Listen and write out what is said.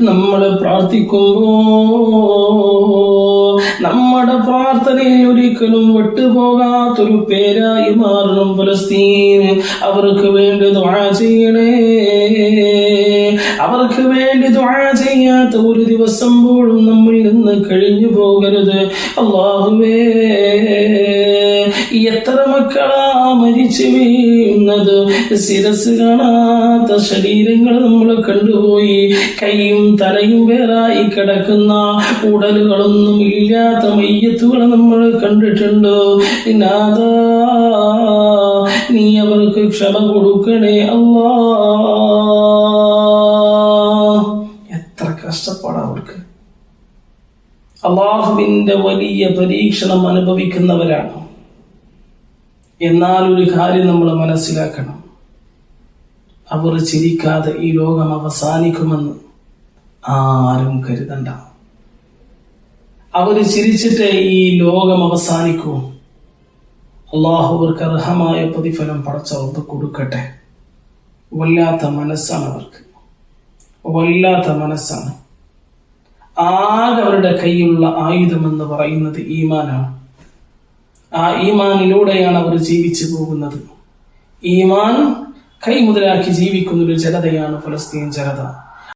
നമ്മൾ പ്രാർത്ഥിക്കുമ്പോ നമ്മുടെ പ്രാർത്ഥനയിൽ ഒരിക്കലും വിട്ടുപോകാത്തൊരു പേരായി മാറണം ഫലസ്തീൻ. അവർക്ക് വേണ്ടി ദുആ ചെയ്യണേ. അവർക്ക് വേണ്ടി ദുആ ചെയ്യാത്ത ഒരു ദിവസം പോലും നമ്മിൽ നിന്ന് കഴിഞ്ഞു പോകരുത്. അള്ളാഹുവേ എത്ര മക്കളാ മരിച്ചു വീഴുന്നത്? ശിരസ് കാണാത്ത ശരീരങ്ങൾ നമ്മൾ കണ്ടുപോയി. കൈയും തലയും വേറായി കിടക്കുന്ന ഉടലുകളൊന്നും ഇല്ലാത്ത മയ്യത്തുകൾ നമ്മൾ കണ്ടിട്ടുണ്ട്? നാഥ നീ അവർക്ക് ക്ഷമ കൊടുക്കണേ അല്ലാ. എത്ര കഷ്ടപ്പാടാ അവർക്ക്. അള്ളാഹുവിന്റെ വലിയ പരീക്ഷണം അനുഭവിക്കുന്നവരാണ്. എന്നാൽ ഒരു കാര്യം നമ്മൾ മനസ്സിലാക്കണം. അവർ ചിരിക്കാതെ ഈ ലോകം അവസാനിക്കുമെന്ന് ആരും കരുതണ്ട. അവർ ചിരിച്ചിട്ട് ഈ ലോകം അവസാനിക്കൂ. അള്ളാഹു അവർക്ക് അർഹമായ പ്രതിഫലം പടച്ചവർക്ക് കൊടുക്കട്ടെ. വല്ലാത്ത മനസ്സാണ് അവർക്ക്. വല്ലാത്ത മനസ്സാണ്. ആകെ അവരുടെ കയ്യിലുള്ള ആയുധം എന്ന് പറയുന്നത് ഈമാനാണ്. ആ ഈമാനിലൂടെയാണ് അവർ ജീവിച്ചു പോകുന്നത്. ഈമാൻ കൈമുതലാക്കി ജീവിക്കുന്ന ഒരു ജനതയാണ് ഫലസ്തീൻ ജനത.